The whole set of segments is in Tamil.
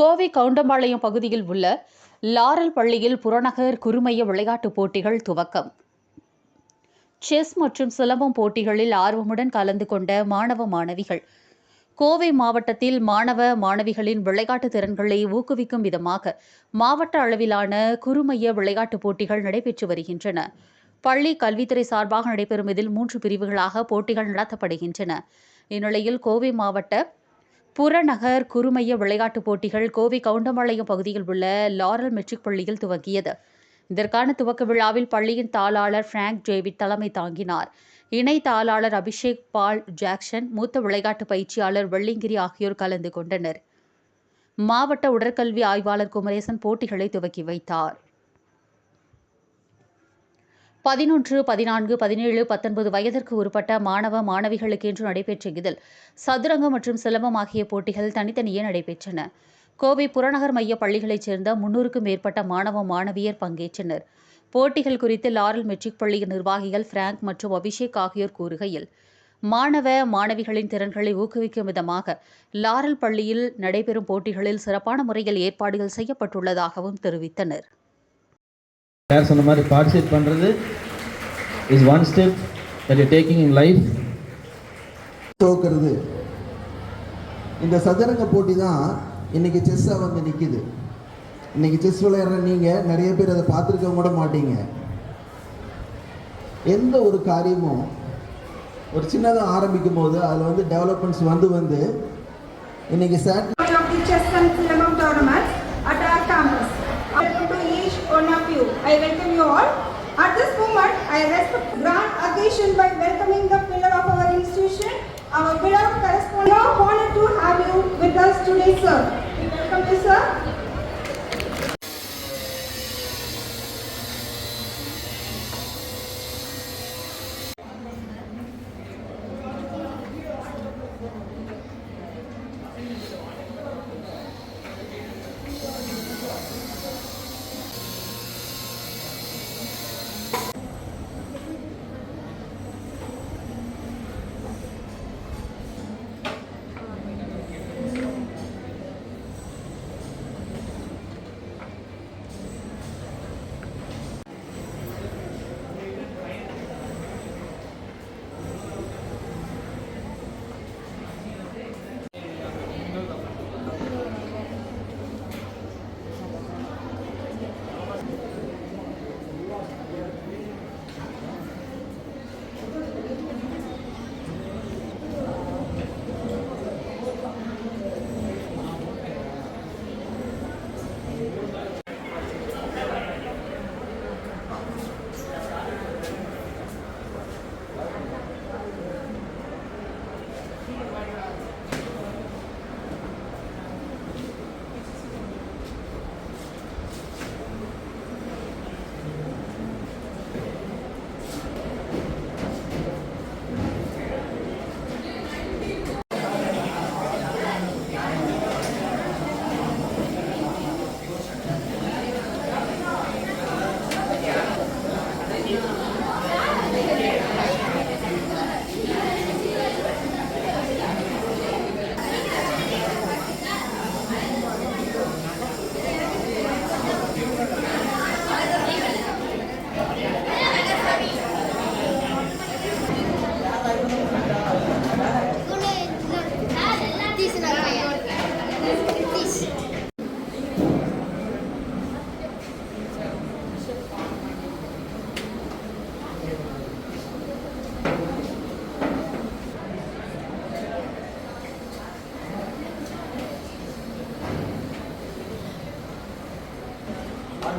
கோவை கவுண்டம்பாளையம் பகுதியில் உள்ள லாரல் பள்ளியில் புறநகர் குறுமைய விளையாட்டுப் போட்டிகள் துவக்கம். செஸ் மற்றும் சிலம்பம் போட்டிகளில் ஆர்வமுடன் கலந்து கொண்ட மாணவ மாணவிகள். கோவை மாவட்டத்தில் மாணவ மாணவிகளின் விளையாட்டு திறன்களை ஊக்குவிக்கும் விதமாக மாவட்ட அளவிலான குறுமைய விளையாட்டுப் போட்டிகள் நடைபெற்று வருகின்றன. பள்ளி கல்வித்துறை சார்பாக நடைபெறும் இதில் மூன்று பிரிவுகளாக போட்டிகள் நடத்தப்படுகின்றன. இந்நிலையில் கோவை மாவட்ட புறநகர் குறுமைய விளையாட்டுப் போட்டிகள் கோவை கவுண்டம்பாளையம் பகுதியில் உள்ள லாரல் மெட்ரிக் பள்ளியில் துவங்கியது. இதற்கான துவக்க விழாவில் பள்ளியின் தாளாளர் பிராங்க் ஜேவிட் தலைமை தாங்கினார். இணை தாளாளர் அபிஷேக் பால் ஜாக்சன் மூத்த விளையாட்டு பயிற்சியாளர் வெள்ளிங்கிரி ஆகியோர் கலந்து கொண்டனர். மாவட்ட உடற்கல்வி ஆய்வாளர் குமரேசன் போட்டிகளை துவக்கி வைத்தார். பதினொன்று பதினான்கு பதினேழு பத்தொன்பது வயதிற்கு உட்பட்ட மாணவ மாணவிகளுக்கென்று நடைபெற்ற இதில் சதுரங்கம் மற்றும் சிலம்பம் ஆகிய போட்டிகள் தனித்தனியே நடைபெற்றன. கோவை புறநகர் மைய பள்ளிகளைச் சேர்ந்த முன்னூறுக்கும் மேற்பட்ட மாணவ மாணவியர் பங்கேற்றனர். போட்டிகள் குறித்து லாரல் மெட்ரிக் பள்ளியின் நிர்வாகிகள் பிராங்க் மற்றும் அபிஷேக் ஆகியோர் கூறுகையில் மாணவ மாணவிகளின் திறன்களை ஊக்குவிக்கும் விதமாக லாரல் பள்ளியில் நடைபெறும் போட்டிகளில் சிறப்பான முறையில் ஏற்பாடுகள் செய்யப்பட்டுள்ளதாகவும் தெரிவித்தனர். யார் சொன்ன மாதிரி பார்ட்டிசிபேட் பண்ணுறது is one step that you taking in life தோக்கிறது. இந்த சதுரங்க போட்டி தான் இன்னைக்கு செஸ்ஸாக வந்து நிற்கிது இன்னைக்கு செஸ் விளையாடுற நீங்கள் நிறைய பேர் அதை பார்த்துருக்க கூட மாட்டீங்க. எந்த ஒரு காரியமும் ஒரு சின்னதாக ஆரம்பிக்கும் போது அதில் வந்து டெவலப்மெண்ட்ஸ் வந்து வந்து இன்னைக்கு சேட் I welcome you all. At this moment, I respect grand occasion by welcoming the pillar of our institution, our beloved correspondent. We are honored to have you with us today, sir. We welcome you, sir.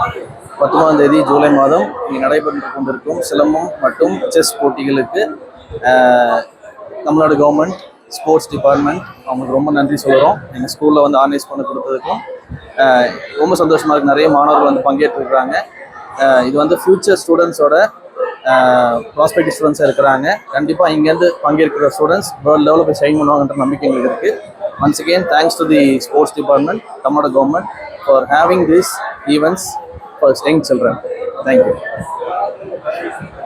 பத்தொன்பதாம் தேதி ஜூலை மாதம் இங்கே நடைபெற்று கொண்டிருக்கும் சிலம்பம் மற்றும் செஸ் போட்டிகளுக்கு தமிழ்நாடு கவர்மெண்ட் ஸ்போர்ட்ஸ் டிபார்ட்மெண்ட் அவங்களுக்கு ரொம்ப நன்றி சொல்கிறோம் எங்கள் ஸ்கூலில் வந்து ஆர்கனைஸ் பண்ணி கொடுத்ததுக்கும் ரொம்ப சந்தோஷமாக இருக்குது நிறைய மாணவர்கள் வந்து பங்கேற்றுருக்குறாங்க. இது வந்து ஃப்யூச்சர் ஸ்டூடெண்ட்ஸோட ப்ராஸ்பெக்டிவ் ஸ்டூடெண்ட்ஸாக இருக்கிறாங்க. கண்டிப்பாக இங்கேருந்து பங்கேற்கிற ஸ்டூடெண்ட்ஸ் வேர்ல்டு லெவலில் போய் ஷைன் பண்ணுவாங்கன்ற நம்பிக்கை எங்களுக்கு இருக்குது once again thanks to the sports department Tamil Nadu government for having this events for young children thank you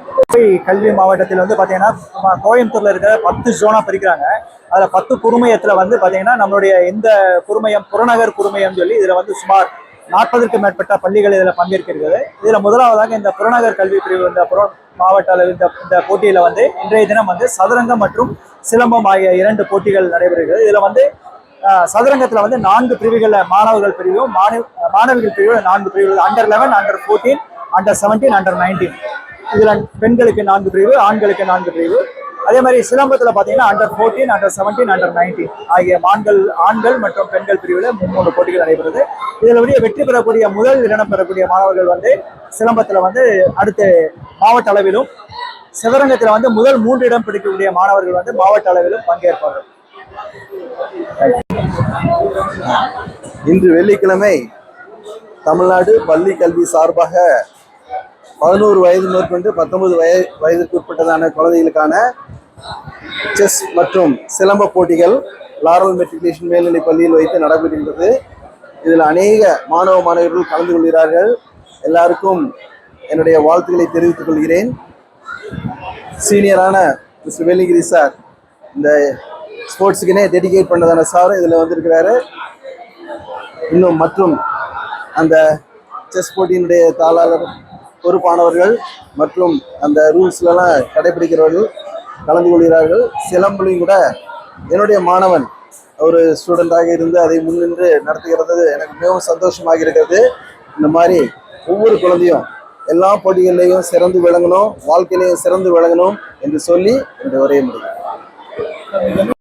Kovai கல்வி மாவட்டத்தில் வந்து பார்த்தீங்கன்னா கோயம்புத்தூரில் கோயம்புத்தூர்ல இருக்கிற பத்து ஜோனா பிரிக்கிறாங்க. அதில் பத்து குறுமையத்தில் வந்து பார்த்தீங்கன்னா நம்மளுடைய இந்த குறுமையம் புறநகர் குறுமையம் சொல்லி இதில் வந்து சுமார் நாற்பதுக்கும் மேற்பட்ட பள்ளிகள் இதில் பங்கேற்கிறது இதில் முதலாவதாக இந்த புறநகர் கல்வி பிரிவு இந்த புற மாவட்ட அளவில் இந்த இந்த போட்டியில் வந்து இன்றைய தினம் வந்து சதுரங்கம் மற்றும் சிலம்பம் ஆகிய இரண்டு போட்டிகள் நடைபெறுகிறது. இதில் வந்து சதுரங்கத்தில் வந்து நான்கு பிரிவுகளில் மாணவர்கள் பிரிவும் மாணவ மாணவிகள் பிரிவு நான்கு பிரிவுகள் under eleven under fourteen under seventeen under nineteen இதில் பெண்களுக்கு நான்கு பிரிவு ஆண்களுக்கு நான்கு பிரிவு. அதே மாதிரி சிலம்பத்தில் பார்த்தீங்கன்னா under fourteen under seventeen under nineteen ஆகிய ஆண்கள் ஆண்கள் மற்றும் பெண்கள் பிரிவில் மூன்று போட்டிகள் நடைபெறுது. இதில் வெற்றி பெறக்கூடிய முதல் இடம் பெறக்கூடிய மாணவர்கள் வந்து சிலம்பத்தில் வந்து அடுத்து மாவட்ட அளவிலும் சிவரங்கத்தில் வந்து முதல் மூன்று இடம் பிடிக்கக்கூடிய மாணவர்கள் வந்து மாவட்ட அளவிலும் பங்கேற்பார்கள் இன்று வெள்ளிக்கிழமை தமிழ்நாடு பள்ளி கல்வி சார்பாக பதினோரு வயது மேற்கொண்டு பத்தொன்பது வய வயதுக்கு உட்பட்டதான குழந்தைகளுக்கான செஸ் மற்றும் சிலம்ப போட்டிகள் லாரல் மெட்ரிகுலேஷன் மேல்நிலைப் பள்ளியில் வைத்து நடைபெறுகின்றது. இதில் அநேக மாணவ மாணவர்கள் கலந்து கொள்கிறார்கள். எல்லாருக்கும் என்னுடைய வாழ்த்துக்களை தெரிவித்துக் கொள்கிறேன். சீனியரான மிஸ்டர் வேலிகிரி சார் இந்த ஸ்போர்ட்ஸுக்குனே டெடிகேட் பண்ணதான சாரும் இதில் வந்திருக்கிறாரு. இன்னும் மற்றும் அந்த செஸ் போட்டியினுடைய தாளாளர் பொறுப்பானவர்கள் மற்றும் அந்த ரூல்ஸ்லலாம் கடைபிடிக்கிறவர்கள் கலந்து கொள்கிறார்கள். சிலம்புலையும் கூட என்னுடைய மாணவன் ஒரு ஸ்டூடெண்டாக இருந்து அதை முன்னின்று நடத்துகிறது. எனக்கு மிகவும் சந்தோஷமாக இருக்கிறது. இந்த மாதிரி ஒவ்வொரு குழந்தையும் எல்லா போட்டிகள்லையும் சிறந்து விளங்கணும் வாழ்க்கையிலையும் சிறந்து விளங்கணும் என்று சொல்லி இந்த உரையை முடியும்